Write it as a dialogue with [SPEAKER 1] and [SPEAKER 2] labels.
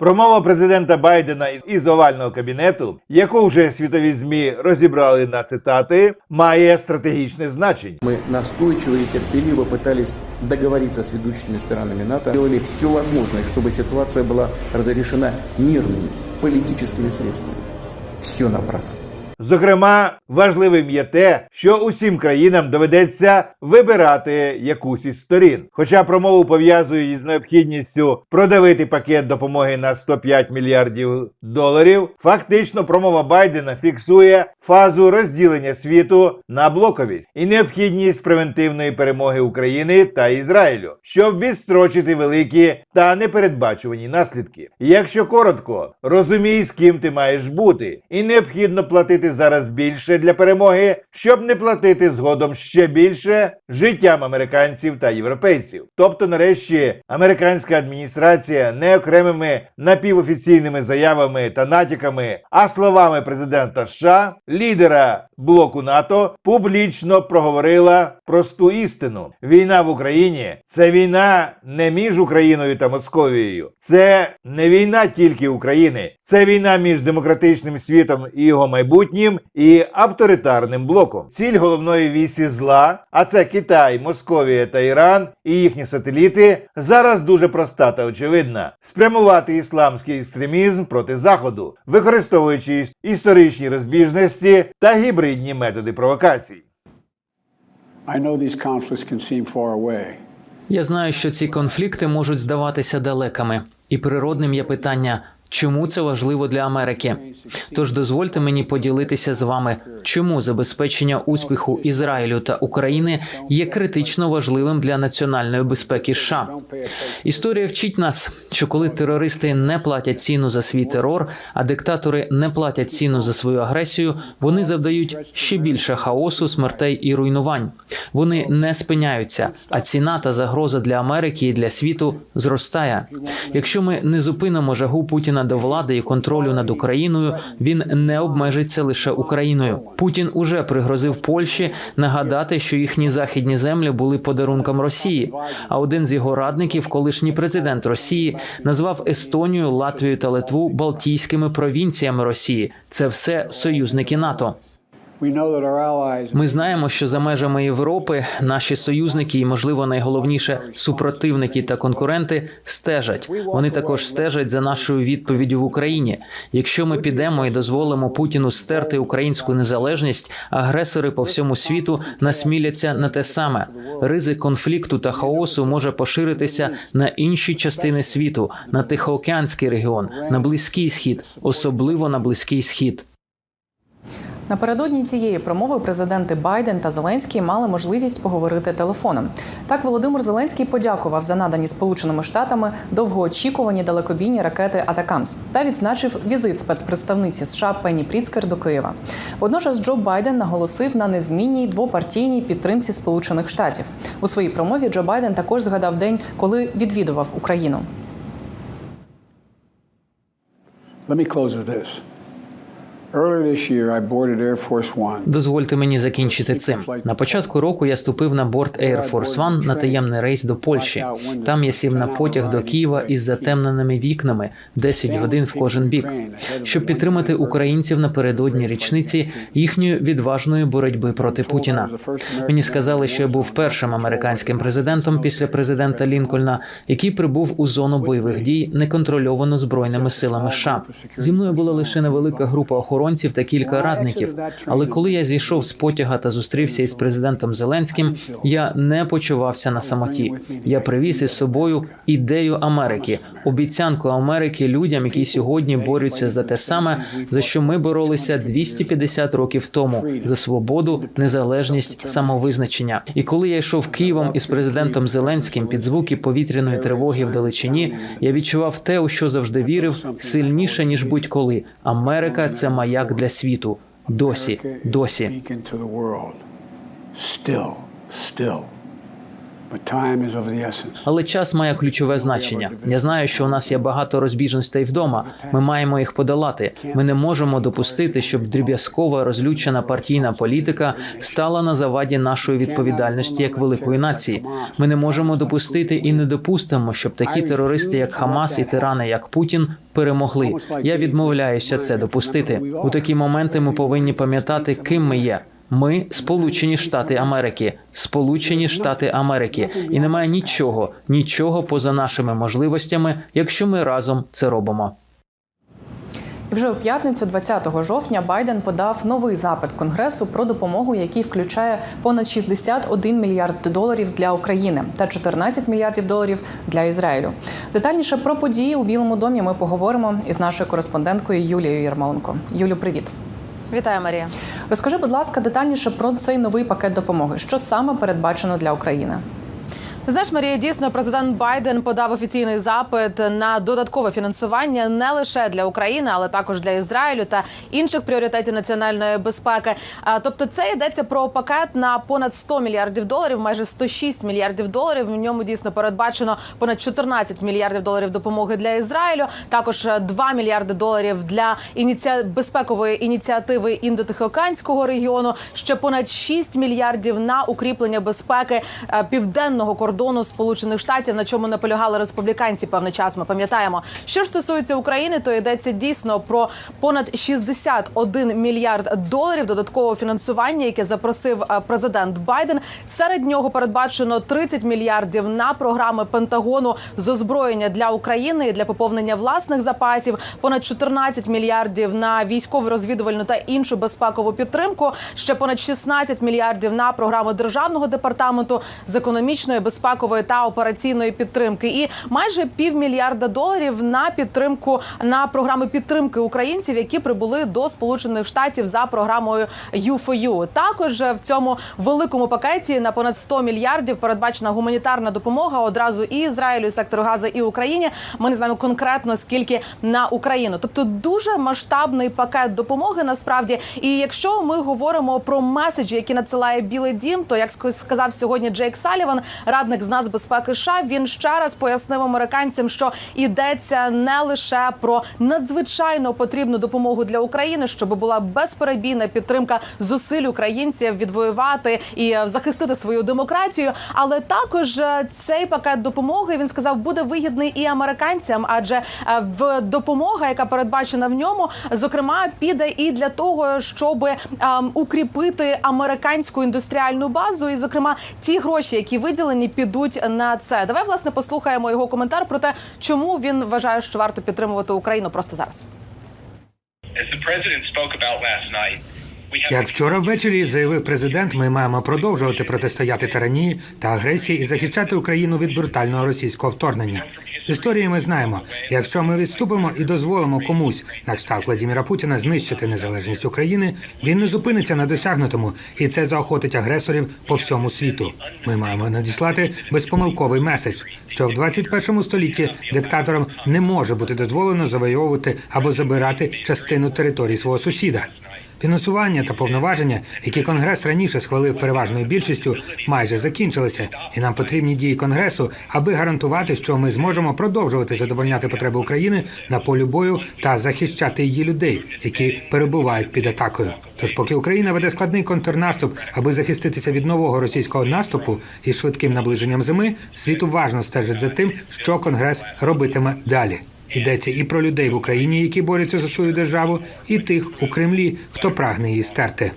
[SPEAKER 1] Промова президента Байдена із овального кабінету, яку вже світові змі розібрали на цитати, має стратегічне значення.
[SPEAKER 2] Мы настойчиво и терпеливо пытались договориться с ведущими странами НАТО, делали все возможное, чтобы ситуация была разрешена мирными политическими средствами. Все напрасно.
[SPEAKER 1] Зокрема, важливим є те, що усім країнам доведеться вибирати якусь із сторін. Хоча промову пов'язують із необхідністю продавити пакет допомоги на 105 мільярдів доларів, фактично промова Байдена фіксує фазу розділення світу на блоковість і необхідність превентивної перемоги України та Ізраїлю, щоб відстрочити великі та непередбачувані наслідки. Якщо коротко, розумій, з ким ти маєш бути, і необхідно платити зараз більше для перемоги, щоб не платити згодом ще більше життям американців та європейців. Тобто, нарешті, американська адміністрація не окремими напівофіційними заявами та натяками, а словами президента США, лідера блоку НАТО, публічно проговорила просту істину: війна в Україні це війна не між Україною та Московією, це не війна тільки України, це війна між демократичним світом і його майбутнім і авторитарним блоком. Ціль головної вісі зла, а це Китай, Московія та Іран і їхні сателіти, зараз дуже проста та очевидна: спрямувати ісламський екстремізм проти заходу, використовуючи історичні розбіжності та гібридні методи провокацій.
[SPEAKER 3] I know these conflicts can seem far away.
[SPEAKER 4] Я знаю, що ці конфлікти можуть здаватися далекими, і природним є питання, чому це важливо для Америки. Тож дозвольте мені поділитися з вами, чому забезпечення успіху Ізраїлю та України є критично важливим для національної безпеки США. Історія вчить нас, що коли терористи не платять ціну за свій терор, а диктатори не платять ціну за свою агресію, вони завдають ще більше хаосу, смертей і руйнувань. Вони не спиняються, а ціна та загроза для Америки і для світу зростає. Якщо ми не зупинимо жагу Путіна до влади і контролю над Україною, він не обмежиться лише Україною. Путін уже пригрозив Польщі нагадати, що їхні західні землі були подарунком Росії. А один з його радників, колишній президент Росії, назвав Естонію, Латвію та Литву Балтійськими провінціями Росії. Це все союзники НАТО. Ми знаємо, що за межами Європи наші союзники і, можливо, найголовніше супротивники та конкуренти стежать. Вони також стежать за нашою відповіддю в Україні. Якщо ми підемо і дозволимо Путіну стерти українську незалежність, агресори по всьому світу насміляться на те саме. Ризик конфлікту та хаосу може поширитися на інші частини світу, на Тихоокеанський регіон, на Близький Схід, особливо на Близький Схід.
[SPEAKER 5] Напередодні цієї промови президенти Байден та Зеленський мали можливість поговорити телефоном. Так, Володимир Зеленський подякував за надані Сполученими Штатами довгоочікувані далекобійні ракети Атакамс та відзначив візит спецпредставниці США Пенні Пріцкер до Києва. Водночас Джо Байден наголосив на незмінній двопартійній підтримці Сполучених Штатів. У своїй промові Джо Байден також згадав день, коли відвідував Україну.
[SPEAKER 3] Let me close with this.
[SPEAKER 4] Дозвольте мені закінчити цим. На початку року я ступив на борт Air Force One на таємний рейс до Польщі. Там я сів на потяг до Києва із затемненими вікнами 10 годин в кожен бік, щоб підтримати українців напередодні річниці їхньої відважної боротьби проти Путіна. Мені сказали, що я був першим американським президентом після президента Лінкольна, який прибув у зону бойових дій, неконтрольовану збройними силами США. Зі мною була лише невелика група охоронців та кілька радників. Але коли я зійшов з потяга та зустрівся із президентом Зеленським, я не почувався на самоті. Я привіз із собою ідею Америки, обіцянку Америки людям, які сьогодні борються за те саме, за що ми боролися 250 років тому за свободу, незалежність, самовизначення. І коли я йшов Києвом із президентом Зеленським під звуки повітряної тривоги в далечині, я відчував те, у що завжди вірив, сильніше ніж будь-коли. Америка це маяк для світу. Досі, досі. Але час має ключове значення. Я знаю, що у нас є багато розбіжностей вдома. Ми маємо їх подолати. Ми не можемо допустити, щоб дріб'язкова розлючена партійна політика стала на заваді нашої відповідальності як великої нації. Ми не можемо допустити і не допустимо, щоб такі терористи, як Хамас і тирани, як Путін, перемогли. Я відмовляюся це допустити. У такі моменти ми повинні пам'ятати, ким ми є. Ми Сполучені Штати Америки, Сполучені Штати Америки, і немає нічого, нічого поза нашими можливостями, якщо ми разом це робимо.
[SPEAKER 5] І вже у п'ятницю, 20 жовтня, Байден подав новий запит Конгресу про допомогу, який включає понад 61 мільярд доларів для України та 14 мільярдів доларів для Ізраїлю. Детальніше про події у Білому домі ми поговоримо із нашою кореспонденткою Юлією Ярмоленко. Юлю, привіт.
[SPEAKER 6] Вітаю, Марія.
[SPEAKER 5] Розкажи, будь ласка, детальніше про цей новий пакет допомоги. Що саме передбачено для України?
[SPEAKER 6] Ти знаєш, Марія, дійсно, президент Байден подав офіційний запит на додаткове фінансування не лише для України, але також для Ізраїлю та інших пріоритетів національної безпеки. Тобто, це йдеться про пакет на понад 100 мільярдів доларів, майже 106 мільярдів доларів. В ньому дійсно передбачено понад 14 мільярдів доларів допомоги для Ізраїлю. Також е, 2 мільярди доларів для ініці... безпекової ініціативи індотихоокеанського регіону. Ще понад 6 мільярдів на укріплення безпеки е, південного кордону Сполучених Штатів, на чому наполягали республіканці певний час. Ми пам'ятаємо. Що ж стосується України, то йдеться дійсно про понад 61 мільярд доларів додаткового фінансування, яке запросив е, президент Байден. Серед нього передбачено 30 мільярдів на програми Пентагону з озброєння для України і для поповнення власних запасів, понад 14 мільярдів на військову розвідувальну та іншу безпекову підтримку. Ще понад 16 мільярдів на програму державного департаменту з економічної, безпекової та операційної підтримки, і майже півмільярда доларів на підтримку на програми підтримки українців, які прибули до Сполучених Штатів за програмою U4U. Також в цьому великому пакеті на понад 100 мільярдів передбачена гуманітарна допомога одразу і Ізраїлю, і сектору Газа, і Україні. Ми не знаємо конкретно скільки на Україну. Тобто дуже масштабний пакет допомоги насправді. І якщо ми говоримо про меседжі, які надсилає Білий Дім, то як сказав сьогодні Джейк Саліван, радник з нацбезпеки США, він ще раз пояснив американцям, що йдеться не лише про надзвичайно потрібну допомогу для України, щоб була безперебійна підтримка зусиль українців відвоювати і захистити свою демократію, але також е, цей пакет допомоги він сказав буде вигідний і американцям, адже е, в допомога, яка передбачена в ньому, зокрема піде і для того, щоб ем, укріпити американську індустріальну базу, і зокрема ті гроші, які виділені, підуть на це. Давай власне послухаємо його коментар про те, чому він вважає, що варто підтримувати Україну просто зараз.
[SPEAKER 7] As the president spoke about last night,
[SPEAKER 8] Як вчора ввечері заявив президент, ми маємо продовжувати протистояти тиранії та агресії і захищати Україну від брутального російського вторгнення. Історії ми знаємо, якщо ми відступимо і дозволимо комусь, на кшталт Владіміра Путіна, знищити незалежність України, він не зупиниться на досягнутому, і це заохотить агресорів по всьому світу. Ми маємо надіслати безпомилковий меседж, що в 21 столітті диктаторам не може бути дозволено завойовувати або забирати частину території свого сусіда. Фінансування та повноваження, які Конгрес раніше схвалив переважною більшістю, майже закінчилися, і нам потрібні дії Конгресу, аби гарантувати, що ми зможемо продовжувати задовольняти потреби України на полі бою та захищати її людей, які перебувають під атакою. Тож, поки Україна веде складний контрнаступ, аби захиститися від нового російського наступу із швидким наближенням зими, світ уважно стежить за тим, що Конгрес робитиме далі. Йдеться і про людей в Україні, які борються за свою державу, і тих у Кремлі, хто прагне її стерти.